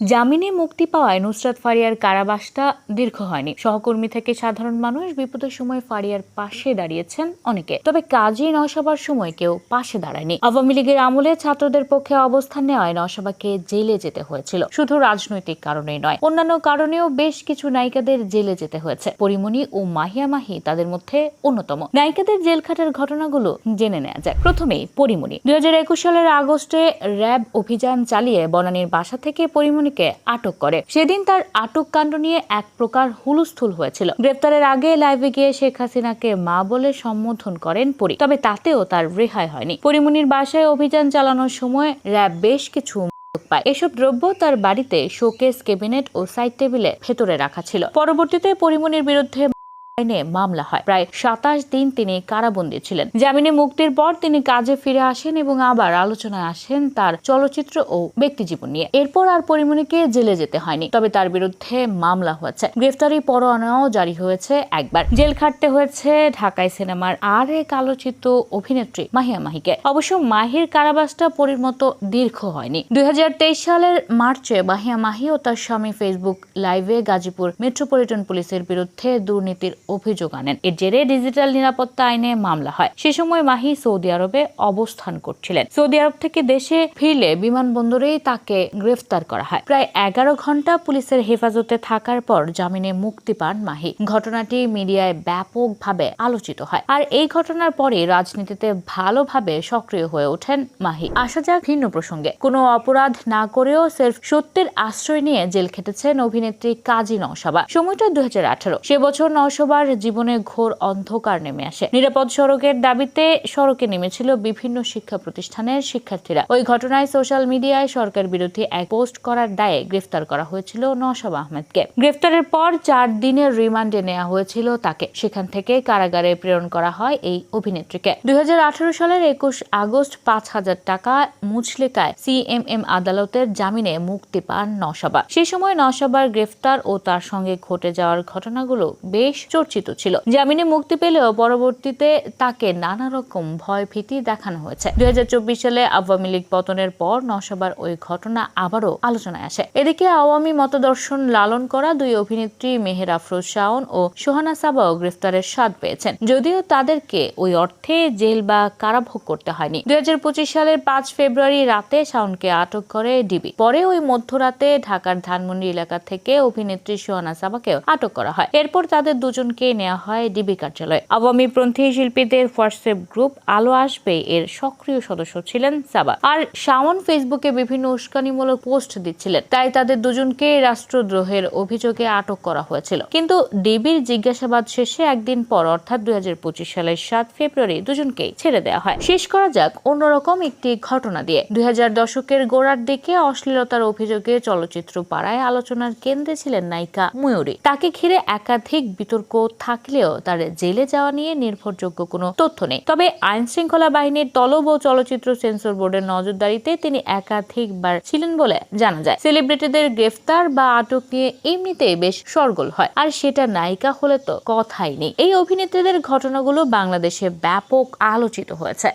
জামিনে মুক্তি পাওয়ায় নুসরাত ফারিয়ার কারাবাসটা দীর্ঘ হয়নি। সহকর্মী থেকে সাধারণ মানুষ বিপদের সময় ফারিয়ার পাশে দাঁড়িয়েছেন অনেকে। তবে কাজী নওশাবার সময় কেউ পাশে দাঁড়ায়নি। আওয়ামী লীগের আমলে ছাত্রদের পক্ষে অবস্থান নেওয়ায় নওশাবাকে জেলে যেতে হয়েছিল। শুধু রাজনৈতিক কারণেই নয়, অন্যান্য কারণেও বেশ কিছু নায়িকাদের জেলে যেতে হয়েছে। পরিমণি ও মাহিয়া মাহি তাদের মধ্যে অন্যতম। নায়িকাদের জেল খাটার ঘটনাগুলো জেনে নেওয়া যায় প্রথমেই পরিমণি। দুই হাজার একুশ সালের আগস্টে র্যাব অভিযান চালিয়ে বনানীর বাসা থেকে পরিমণিকে আটক করে। সেদিন তার আটক কাণ্ড নিয়ে এক প্রকার হুলস্থুল হয়েছিল। গ্রেপ্তারের আগে লাইভে গিয়ে শেখ হাসিনাকে মা বলে সম্বোধন করেন পরি, তবে তাতেও তার রেহাই হয়নি। পরিমনির বাসায় অভিযান চালানোর সময় র্যাব বেশ কিছু এসব দ্রব্য তার বাড়িতে শোকেস কেবিনেট ও সাইড টেবিলে ভেতরে রাখা ছিল। পরবর্তীতে পরিমনির বিরুদ্ধে আইনে মামলা হয়। প্রায় সাতাশ দিন তিনি কারাবন্দী ছিলেন। জামিনে মুক্তির পর তিনি কাজে ফিরে আসেন এবং আবার আলোচনায় আসেন তার চলচ্চিত্র ও ব্যক্তিজীবন নিয়ে। এরপর আর পরিমণিকে জেলে যেতে হয়নি, তবে তার বিরুদ্ধে মামলা হয়েছে। গ্রেফতারি পরোয়ানাও জারি হয়েছে একবার। জেল খাটতে হয়েছে ঢাকায় সিনেমার আর এক আলোচিত অভিনেত্রী মাহিয়া মাহিকে। অবশ্য মাহির কারাবাসটা পরির মতো দীর্ঘ হয়নি। দুই হাজার তেইশ সালের মার্চে মাহিয়া মাহি ও তার স্বামী ফেসবুক লাইভে গাজীপুর মেট্রোপলিটন পুলিশের বিরুদ্ধে দুর্নীতির অভিযোগ আনেন। এর জেরে ডিজিটাল নিরাপত্তা আইনে মামলা হয়। সে সময় মাহি সৌদি আরবে অবস্থান করছিলেন। সৌদি আরব থেকে দেশে ফিরলে বিমানবন্দরেই তাকে গ্রেফতার করা হয়। প্রায় এগারো ঘণ্টা পুলিশের হেফাজতে থাকার পর জামিনে মুক্তি পান মাহি। ঘটনাটি মিডিয়ায় ব্যাপকভাবে আলোচিত হয়। আর এই ঘটনার পরে রাজনীতিতে ভালোভাবে সক্রিয় হয়ে ওঠেন মাহি। আসা যাক ভিন্ন প্রসঙ্গে। কোনো অপরাধ না করেও সেলফ সত্যের আশ্রয় নিয়ে জেল খেটেছেন অভিনেত্রী কাজী নওশাবা। সময়টা দু হাজার আঠারো। সে বছর নওশাবার জীবনে ঘোর অন্ধকার নেমে আসে। নিরাপদ সড়কের দাবিতে সড়কে নেমেছিল বিভিন্ন শিক্ষা প্রতিষ্ঠানের শিক্ষার্থীরা। ওই ঘটনায় সোশ্যাল মিডিয়ায় সরকার বিরোধী এক পোস্ট করার দায়ে গ্রেফতার করা হয়েছিল নওশাব আহমেদকে। গ্রেফতারের পর চার দিনের রিমান্ডে নেওয়া হয়েছিল তাকে। সেখান থেকে কারাগারে প্রেরণ করা হয় এই অভিনেত্রীকে। দুই হাজার আঠারো সালের একুশ আগস্ট পাঁচ হাজার টাকা মুচলেকায় সিএমএম আদালতের জামিনে মুক্তি পান নওশাবা। সেই সময় নওশাবার গ্রেফতার ও তার সঙ্গে ঘটে যাওয়ার ঘটনাগুলো বেশ চর্চিত ছিল। জামিনে মুক্তি পেলেও পরবর্তীতে তাকে নানা রকম ভয় ভীতি দেখানো হয়েছে। দুই সালে আওয়ামী লীগ পতনের পর নওশাবার ওই ঘটনা আবারও আলোচনায় আসে। এদিকে আওয়ামী মতদর্শন লালন করা দুই অভিনেত্রী মেহের আফরোজ শাওন ও সোহানা সাবাও গ্রেফতারের স্বাদ পেয়েছেন। যদিও তাদেরকে ওই অর্থে জেল বা কারাভোগ করতে হয়নি। দুই হাজার পঁচিশ সালের পাঁচ ফেব্রুয়ারি রাতে শাওনকে আটক করে ডিবি। পরে ওই মধ্যরাতে ঢাকার ধানমন্ডি এলাকা থেকে অভিনেত্রী সোহানা সাবাকেও আটক করা হয়। এরপর তাদের দুজনকে নেওয়া হয় ডিবি কার্যালয়ে। আওয়ামী পন্থী শিল্পীদের হোয়াটসঅ্যাপ গ্রুপ আলো আসবে এর সক্রিয় সদস্য ছিলেন সাবা। আর শাওন ফেসবুকে বিভিন্ন উস্কানিমূলক পোস্ট দিচ্ছিলেন। তাই তাদের দুজনকে রাষ্ট্রদ্রোহের অভিযোগে আটক করা হয়েছিল। কিন্তু ডিবির জিজ্ঞাসাবাদ শেষে একদিন পর, অর্থাৎ দুই সালের সাত ফেব্রুয়ারি দুজনকেই ছেড়ে দেওয়া হয়। শেষ করা যাক অন্যরকম একটি ঘটনা দিয়ে। দুই দশকের গোড়ার দিকে অশ্লীলতার অভিযোগে চলচ্চিত্র পাড়ায় আলোচনার কেন্দ্রে ছিলেন নায়িকা ময়ূরী। তাকে ঘিরে একাধিক বিতর্ক থাকলেও তার জেলে যাওয়া নিয়ে নির্ভরযোগ্য কোনো তথ্য নেই। তবে আইন শৃঙ্খলা বাহিনীর তলব ও চলচ্চিত্র সেন্সর বোর্ডের নজরদারিতে তিনি একাধিকবার ছিলেন বলে জানা যায়। সেলিব্রিটিদের গ্রেফতার বা আটক নিয়ে এমনিতে বেশ সরগোল হয়। আর সেটা নায়িকা হলে তো কথাই নেই। এই অভিনেত্রীদের ঘটনাগুলো বাংলাদেশে ব্যাপক আলোচিত হয়েছে।